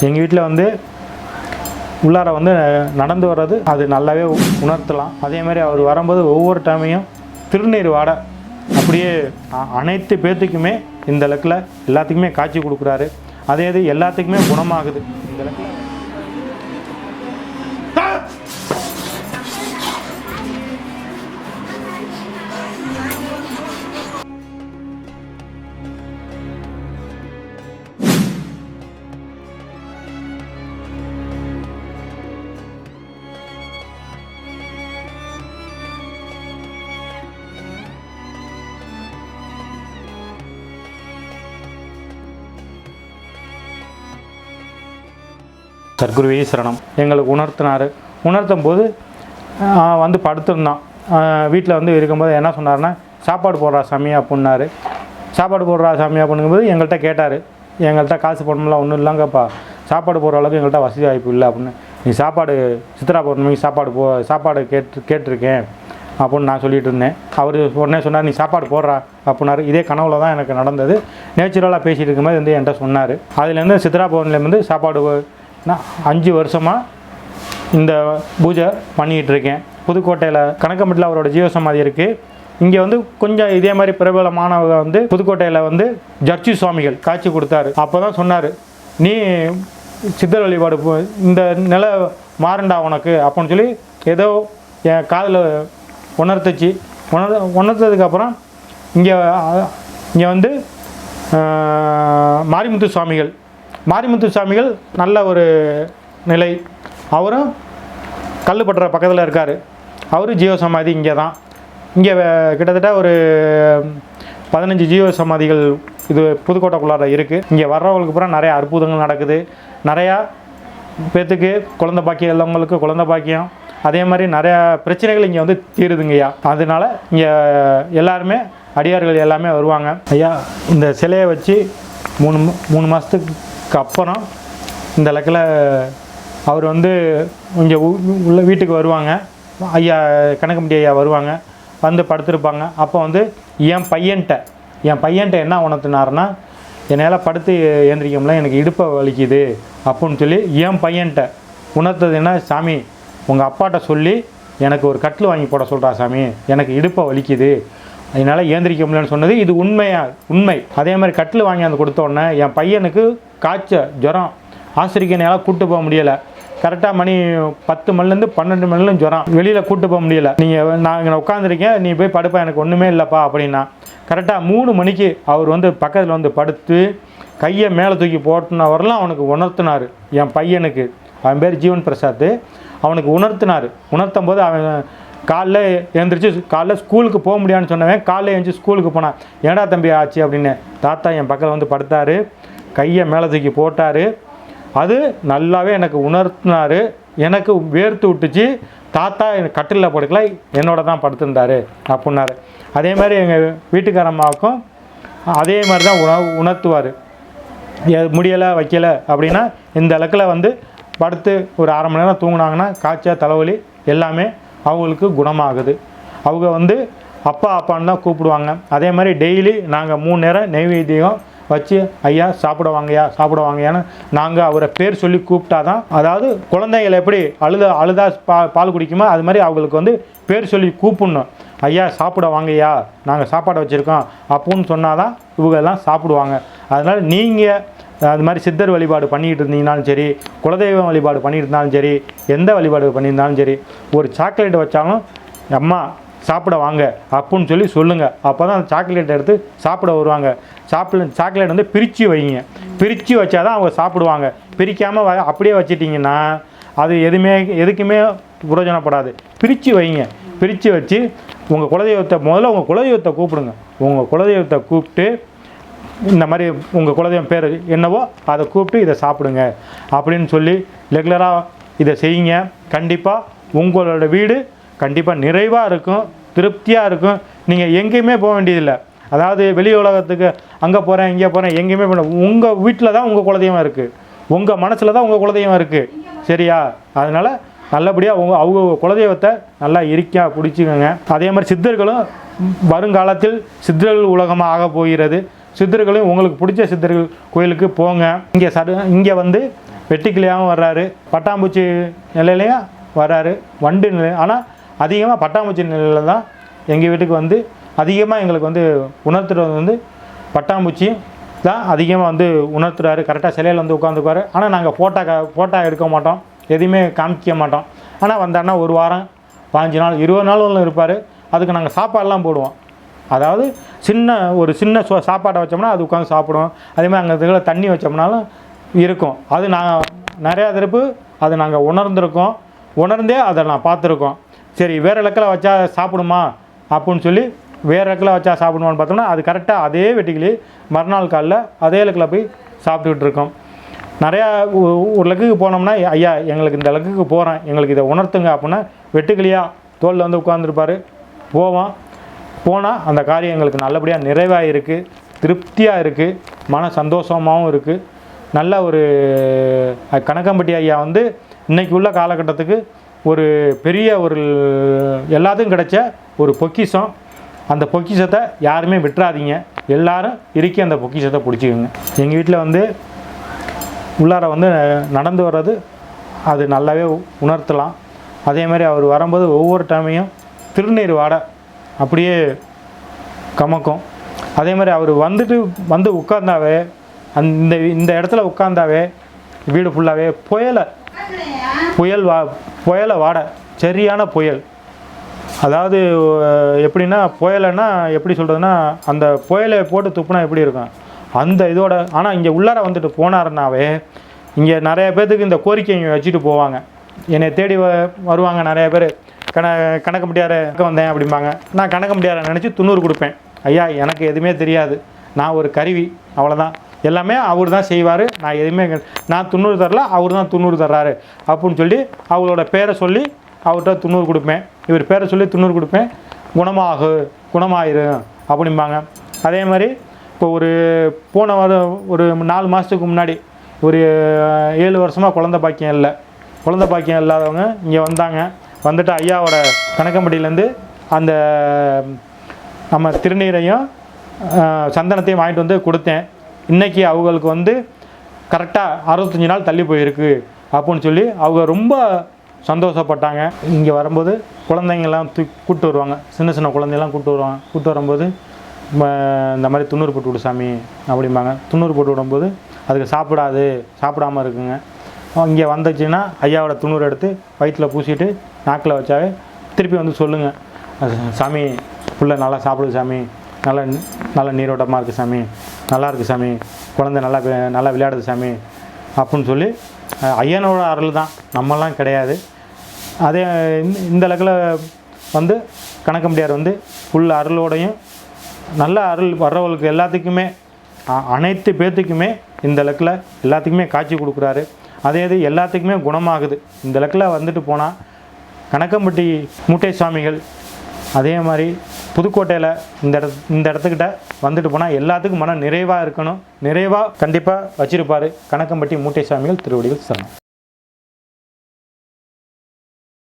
எங்கள் வீட்டில் வந்து உள்ளார வந்து நடந்து வர்றது அது நல்லாவே உணர்த்தலாம். அதேமாதிரி அவர் வரும்போது ஒவ்வொரு டைமையும் திருநீர் வாடை அப்படியே அ- அனைத்து பேர்த்துக்குமே இந்த லக்கில் எல்லாத்துக்குமே காட்சி கொடுக்குறாரு. அதே இது எல்லாத்துக்குமே குணமாகுது. இந்த லக்கில் சர்க்குருவே சரணம். எங்களுக்கு உணர்த்தினார். உணர்த்தும் போது வந்து படுத்திருந்தான். வீட்டில் வந்து இருக்கும்போது என்ன சொன்னார்னா சாப்பாடு போடுறா சாமி அப்படின்னாரு. சாப்பாடு போடுறா சாமி அப்படிங்கும்போது எங்கள்கிட்ட கேட்டார். எங்கள்கிட்ட காசு போடணும்லாம் ஒன்றும் இல்லைங்கப்பா. சாப்பாடு போடுற அளவுக்கு எங்கள்கிட்ட வசதி வாய்ப்பு இல்லை அப்படின்னு. நீ சாப்பாடு சித்ரா பௌர்ணமிக்கு சாப்பாடு போ சாப்பாடு கேட்டு கேட்டிருக்கேன் அப்படின்னு நான் சொல்லிட்டு இருந்தேன். அவர் உடனே சொன்னார் நீ சாப்பாடு போடுறா அப்படின்னாரு. இதே கனவுல தான் எனக்கு நடந்தது. நேச்சுரலாக பேசிகிட்டு இருக்கும்போது வந்து என்கிட்ட சொன்னார். அதுலேருந்து சித்ரா பவன்லேருந்து சாப்பாடு நான் அஞ்சு வருஷமாக இந்த பூஜை பண்ணிகிட்டு இருக்கேன் புதுக்கோட்டையில் கணக்கம்பட்டில் அவரோட ஜீவசமாதி இருக்குது இங்கே வந்து கொஞ்சம் இதே மாதிரி பிரபலமானவங்க வந்து புதுக்கோட்டையில் வந்து ஜர்ச்சி சுவாமிகள் காட்சி கொடுத்தாரு. அப்போ தான் சொன்னார் நீ சித்தர் வழிபாடு இந்த நிலை மாறண்டா உனக்கு அப்படின்னு சொல்லி ஏதோ என் காதில் உணர்த்துச்சு. உணர் உணர்த்ததுக்கப்புறம் இங்கே இங்கே வந்து மாரிமுத்து சுவாமிகள் மாரிமுத்து சாமிகள் நல்ல ஒரு நிலை. அவரும் கல்லுப்பட்டுற பக்கத்தில் இருக்கார். அவரும் ஜீவ சமாதி இங்கே தான் இங்கே கிட்டத்தட்ட ஒரு பதினஞ்சு ஜீவ சமாதிகள் இது புதுக்கோட்டைக்குள்ளார இருக்குது இங்கே வர்றவங்களுக்கு பூரா நிறைய அற்புதங்கள் நடக்குது. நிறையா பேத்துக்கு குழந்த பாக்கியம் உள்ளவங்களுக்கு குழந்த பாக்கியம். அதே மாதிரி நிறையா பிரச்சனைகள் இங்கே வந்து தீருதுங்கய்யா அதனால இங்கே எல்லாருமே அடியார்கள் எல்லாமே வருவாங்க. ஐயா இந்த சிலையை வச்சு மூணு மூணு மாதத்துக்கு அப்புறம் இந்த லக்கில் அவர் வந்து இங்கே உள்ள வீட்டுக்கு வருவாங்க. ஐயா கணக்கம்பட்டி ஐயா வருவாங்க. வந்து படுத்திருப்பாங்க. அப்போ வந்து என் பையன்கிட்ட என் பையன்கிட்ட என்ன உணர்த்தினார்னா என்னால் படுத்து ஏந்திரிக்க எனக்கு இடுப்பை வலிக்குது அப்புடின்னு சொல்லி என் பையன்கிட்ட உணர்த்தது என்ன சாமி உங்கள் அப்பாட்ட சொல்லி எனக்கு ஒரு கட்டில் வாங்கி போட சொல்கிறா சாமி. எனக்கு இடுப்பை வலிக்குது. அதனால் ஏந்திரிக்க முடியலன்னு சொன்னது இது உண்மையாக உண்மை. அதே மாதிரி கட்டில் வாங்கி அந்த கொடுத்தோடனே என் பையனுக்கு காய்ச்ச ஜுரம். ஆசிரியக்கனையால் கூட்டு போக முடியலை. கரெக்டாக மணி பத்து மணிலேருந்து பன்னெண்டு மணிலும் ஜுரம். வெளியில் கூட்டு போக முடியல. நீங்கள் நான் இங்கே உட்காந்துருக்கேன் நீ போய் படுப்பா எனக்கு ஒன்றுமே இல்லைப்பா அப்படின்னா. கரெக்டாக மூணு மணிக்கு அவர் வந்து பக்கத்தில் வந்து படுத்து கையை மேலே தூக்கி போட்டினவரெல்லாம் அவனுக்கு உணர்த்தினார். என் பையனுக்கு. அவன் பேர் ஜீவன் பிரசாத். அவனுக்கு உணர்த்தினார். உணர்த்தும் போது அவன் காலைல எழுந்திரிச்சு காலைல ஸ்கூலுக்கு போக முடியாதுன்னு சொன்னவன் காலைல எழுந்திரிச்சு ஸ்கூலுக்கு போனான். ஏடா தம்பி ஆச்சு? அப்படின்னு தாத்தா என் பக்கத்தில் வந்து படுத்தார். கையை மேலே தூக்கி போட்டார். அது நல்லாவே எனக்கு உணர்த்தினார். எனக்கு வேர்த்து விட்டுச்சு. தாத்தா எனக்கு கட்டிலில் படுக்கல. என்னோட தான் படுத்திருந்தார். அப்படின்னாரு. அதே மாதிரி எங்கள் வீட்டுக்காரம்மாவுக்கும் அதே மாதிரி தான் உண உணர்த்துவார். முடியலை வைக்கலை. அப்படின்னா இந்த இலக்கில் வந்து படுத்து ஒரு அரை மணி நேரம் தூங்கினாங்கன்னா காய்ச்சல் தலைவலி எல்லாமே அவங்களுக்கு குணமாகுது. அவங்க வந்து அப்பா அப்பான்னு தான் கூப்பிடுவாங்க. அதே மாதிரி டெய்லி நாங்கள் மூணு நேரம் நெய்வேத்தியம் வச்சு ஐயா சாப்பிடுவாங்கய்யா சாப்பிடுவாங்கயான்னு நாங்கள் அவரை பேர் சொல்லி கூப்பிட்டா தான் அதாவது குழந்தைகள் எப்படி அழுத அழுதா பா பால் குடிக்குமோ அது மாதிரி அவங்களுக்கு வந்து பேர் சொல்லி கூப்பிடணும். ஐயா சாப்பிட வாங்கய்யா நாங்கள் சாப்பாடு வச்சுருக்கோம். அப்புன்னு சொன்னால் தான் இவங்க எல்லாம் சாப்பிடுவாங்க. அதனால் நீங்கள் அது மாதிரி சித்தர் வழிபாடு பண்ணிகிட்டு இருந்தீங்கனாலும் சரி குலதெய்வம் வழிபாடு பண்ணிட்டு இருந்தாலும் சரி எந்த வழிபாடு பண்ணியிருந்தாலும் சரி ஒரு சாக்லேட் வச்சாலும் அம்மா சாப்பிட வாங்க அப்புன்னு சொல்லி சொல்லுங்கள் அப்போ தான் அந்த சாக்லேட் எடுத்து சாப்பிட வருவாங்க. சாப்பிட சாக்லேட் வந்து பிரித்து வைங்க. பிரித்து வச்சா தான் அவங்க சாப்பிடுவாங்க. பிரிக்காமல் வ அப்படியே வச்சிட்டிங்கன்னா அது எதுவுமே எதுக்குமே பிரயோஜனப்படாது பிரித்து வைங்க. பிரித்து வச்சு உங்கள் குலதெய்வத்தை முதல்ல உங்கள் குலதெய்வத்தை கூப்பிடுங்க. உங்கள் குலதெய்வத்தை கூப்பிட்டு இந்த மாதிரி உங்கள் குலதெய்வம் பேர் என்னவோ அதை கூப்பிட்டு இதை சாப்பிடுங்க அப்படின்னு சொல்லி ரெகுலராக இதை செய்யுங்க. கண்டிப்பாக உங்களோட வீடு கண்டிப்பாக நிறைவாக இருக்கும் திருப்தியாக இருக்கும். நீங்கள் எங்கேயுமே போக வேண்டியதில்லை. அதாவது வெளி உலகத்துக்கு அங்கே போகிறேன் இங்கே போகிறேன் எங்கேயுமே போன உங்கள் வீட்டில் தான் உங்கள் குலதெய்வம் இருக்குது உங்கள் மனசில் தான் உங்கள் குலதெய்வம் இருக்குது சரியா? அதனால் நல்லபடியாக உங்கள் அவங்க குலதெய்வத்தை நல்லா இருக்கா பிடிச்சிக்கோங்க. அதே மாதிரி சித்தர்களும் வருங்காலத்தில் சித்தர்கள் உலகமாக ஆக போகிறது. சித்தர்களையும் உங்களுக்கு பிடிச்ச சித்தர்கள் கோயிலுக்கு போங்க. இங்கே சடு இங்கே வந்து வெட்டிக்கிளியாகவும் வர்றாரு. பட்டாம்பூச்சி நிலையிலையும் வர்றாரு. வண்டு நிலை ஆனால் அதிகமாக பட்டாம்பூச்சி நிலையில் தான் எங்கள் வீட்டுக்கு வந்து அதிகமாக எங்களுக்கு வந்து உணர்த்துறது வந்து பட்டாம்பூச்சியும் தான் அதிகமாக வந்து உணர்த்துறாரு. கரெக்டாக சிலையில் வந்து உட்காந்துக்குவார் ஆனால் நாங்கள் ஃபோட்டோ க ஃபோட்டோ எடுக்க மாட்டோம். எதையுமே காமிக்க மாட்டோம். ஆனால் வந்தாருன்னா ஒரு வாரம் பாஞ்சு நாள் இருபது நாள் இருப்பார். அதுக்கு நாங்கள் சாப்பாடெல்லாம் போடுவோம். அதாவது சின்ன ஒரு சின்ன சோ சாப்பாடை வச்சோம்னா அது உட்காந்து சாப்பிடும். அதே மாதிரி அங்கே இருக்கிற தண்ணி வச்சோம்னாலும் இருக்கும். அது நான் நிறையா திருப்பு அது நாங்கள் உணர்ந்திருக்கோம். உணர்ந்தே அதை நான் பார்த்துருக்கோம். சரி வேறு இலக்கில் வச்சா சாப்பிடுமா? அப்படின்னு சொல்லி வேறு இலக்கில் வச்சா சாப்பிடுமான்னு பார்த்தோம்னா அது கரெக்டாக அதே வெட்டிக்கிளி மறுநாள் காலில் அதே இலக்கில் போய் சாப்பிட்டுக்கிட்டு இருக்கோம். நிறையா ஒரு லக்குக்கு போனோம்னா ஐயா எங்களுக்கு இந்த லக்குக்கு போகிறேன் எங்களுக்கு இதை உணர்த்துங்க அப்படின்னா வெட்டுக்கிளியாக தோளில் வந்து உட்காந்துருப்பார் போவோம். போனால் அந்த காரியம் எங்களுக்கு நல்லபடியாக நிறைவாக இருக்குது திருப்தியாக இருக்குது மன சந்தோஷமாகவும் இருக்குது நல்ல ஒரு கணக்கம்பட்டி கனகம்பட்டி ஐயா வந்து இன்றைக்கி உள்ள காலகட்டத்துக்கு ஒரு பெரிய ஒரு எல்லாத்துக்கும் கிடைச்ச ஒரு பொக்கிஷம். அந்த பொக்கிஷத்தை யாருமே விட்டுறாதீங்க. எல்லாரும் இறுக்கி அந்த பொக்கிஷத்தை பிடிச்சிக்கோங்க. எங்கள் வீட்டில் வந்து உள்ளார வந்து நடந்து வர்றது அது நல்லாவே உணர்த்தலாம். அதே மாதிரி அவர் வரும்போது ஒவ்வொரு டைமையும் திருநீர் வாடை அப்படியே கமக்கும். அதே மாதிரி அவர் வந்துட்டு வந்து உட்கார்ந்தாவே அந்த இந்த இடத்துல உட்கார்ந்தாவே வீடு ஃபுல்லாகவே புயலை. புயல் வா புயலை வாடை. சரியான புயல். அதாவது எப்படின்னா புயலைன்னா எப்படி சொல்கிறதுனா அந்த புயலை போட்டு துப்புனா எப்படி இருக்கும்? அந்த இதோட ஆனால் இங்கே உள்ளார வந்துட்டு போனாருனாவே இங்கே நிறைய பேர்த்துக்கு இந்த கோரிக்கை இங்கே வச்சுட்டு போவாங்க. என்னை தேடி வ வருவாங்க நிறைய பேர். கண கணக்கு முடியார வந்தேன் அப்படிம்பாங்க. நான் கணக்கு முடியாத நினச்சி துண்ணூறு கொடுப்பேன். ஐயா எனக்கு எதுவுமே தெரியாது. நான் ஒரு கருவி. அவ்வளோதான் எல்லாமே அவர் தான் செய்வார். நான் எதுவுமே நான் துண்ணூறு தரல அவர் தான் துண்ணூறு தர்றாரு. அப்படின்னு சொல்லி அவங்களோட பேரை சொல்லி அவர்கிட்ட துண்ணூறு கொடுப்பேன். இவர் பேரை சொல்லி துண்ணூறு கொடுப்பேன். குணமாகு குணமாயிரும் அப்படிம்பாங்க. அதே மாதிரி இப்போ ஒரு போன வாரம் ஒரு நாலு மாதத்துக்கு முன்னாடி ஒரு ஏழு வருஷமாக குழந்த பாக்கியம் இல்லை. குழந்த பாக்கியம் இல்லாதவங்க இங்கே வந்தாங்க. வந்துட்டு ஐயாவோட கணக்கம்படியிலேருந்து அந்த நம்ம திருநீரையும் சந்தனத்தையும் வாங்கிட்டு வந்து கொடுத்தேன். இன்னைக்கு அவங்களுக்கு வந்து கரெக்டாக அறுபத்தஞ்சி நாள் தள்ளி போயிருக்கு அப்படின்னு சொல்லி அவங்க ரொம்ப சந்தோஷப்பட்டாங்க. இங்கே வரும்போது குழந்தைங்கள்லாம் தூ கூப்பிட்டு வருவாங்க. சின்ன சின்ன குழந்தையெல்லாம் கூப்பிட்டு வருவாங்க. கூப்பிட்டு வரும்போது இந்த மாதிரி துண்ணூறு போட்டு விடு சாமி அப்படிம்பாங்க. துண்ணூறு போட்டு விடும்போது அதுக்கு சாப்பிடாது சாப்பிடாம இருக்குங்க. இங்கே வந்துச்சுன்னா ஐயாவோட துண்ணூறு எடுத்து வயிற்றில் பூசிட்டு நாக்கில் வச்சாவே திருப்பி வந்து சொல்லுங்கள் சாமி புள்ள நல்லா சாப்பிடுது சாமி. நல்லா நல்ல நீரோட்டமாக இருக்குது சாமி. நல்லா இருக்குது சாமி. குழந்தை நல்லா நல்லா விளையாடுது சாமி. அப்படின்னு சொல்லி ஐயனோட அருள் தான். நம்மலாம் கிடையாது. அதே இந்த- இந்த வந்து கணக்கம்படியார் வந்து ஃபுல் அருளோடையும் நல்ல அருள் வர்றவங்களுக்கு எல்லாத்துக்குமே அனைத்து பேர்த்துக்குமே இந்த இலக்கில் எல்லாத்துக்குமே காட்சி கொடுக்குறாரு. அதே இது எல்லாத்துக்குமே குணமாகுது. இந்த இலக்கில் வந்துட்டு போனால் கணக்கம்பட்டி மூட்டை சுவாமிகள் அதே மாதிரி புதுக்கோட்டையில் இந்த இட இந்த இடத்துக்கிட்ட வந்துட்டு போனால் எல்லாத்துக்கும் மன நிறைவாக இருக்கணும். நிறைவாக கண்டிப்பாக வச்சிருப்பார் கணக்கம்பட்டி மூட்டை சுவாமிகள் திருவடிகள் சரணம்.